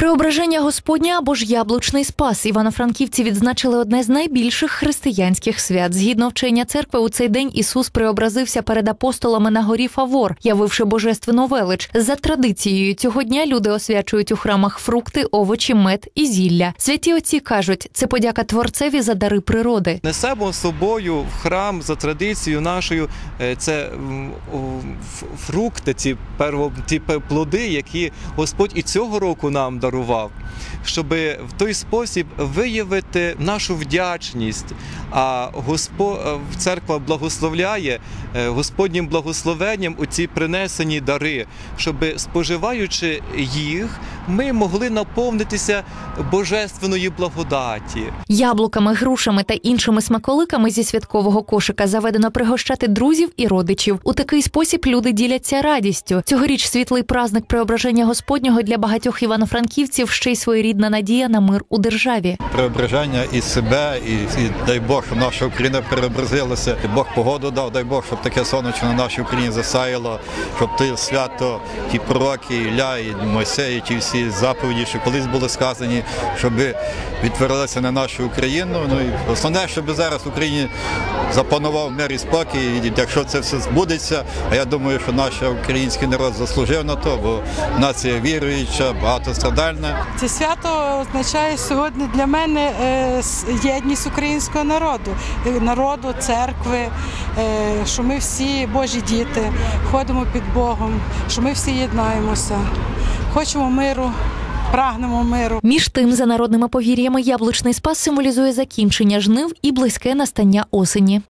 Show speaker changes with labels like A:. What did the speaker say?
A: Преображення Господня або ж яблучний спас івано-франківці відзначили одне з найбільших християнських свят. Згідно вчення церкви, у цей день Ісус преобразився перед апостолами на горі Фавор, явивши божественну велич. За традицією цього дня люди освячують у храмах фрукти, овочі, мед і зілля. Святі отці кажуть, це подяка творцеві за дари природи.
B: Несемо з собою в храм за традицією нашою. е, Це фрукти, ці перво, ті плоди, які Господь і цього року нам дарував, щоб в той спосіб виявити нашу вдячність. А Господь церква благословляє е, Господнім благословенням у ці принесені дари, щоб споживаючи їх, ми могли наповнитися божественної благодаті.
A: Яблуками, грушами та іншими смаколиками зі святкового кошика заведено пригощати друзів і родичів. У такий спосіб люди діляться радістю. Цьогоріч світлий праздник преображення Господнього для багатьох івано-франківців ще й своєрідна надія на мир у державі.
C: преображення і себе, і, і дай Бог, щоб наша Україна преобразилася. І Бог погоду дав, дай Бог, щоб таке сонечко на нашій Україні засяяло, щоб ти свято, ті пророки, Ілля, і Мойсей, ті всі заповіді, що колись були сказані, щоб відтворилися на нашу Україну. Ну і основне, щоб зараз в Україні запанував мир і спокій. І якщо це все збудеться, а я думаю, що наш український народ заслужив на то, бо нація віруюча, багатострадальна.
D: Це свято означає сьогодні для мене е, єдність українського народу, е, народу, церкви, е, що ми всі Божі діти, ходимо під Богом, що ми всі єднаємося, хочемо миру, прагнемо миру.
A: Між тим, за народними повір'ями, яблучний спас символізує закінчення жнив і близьке настання осені.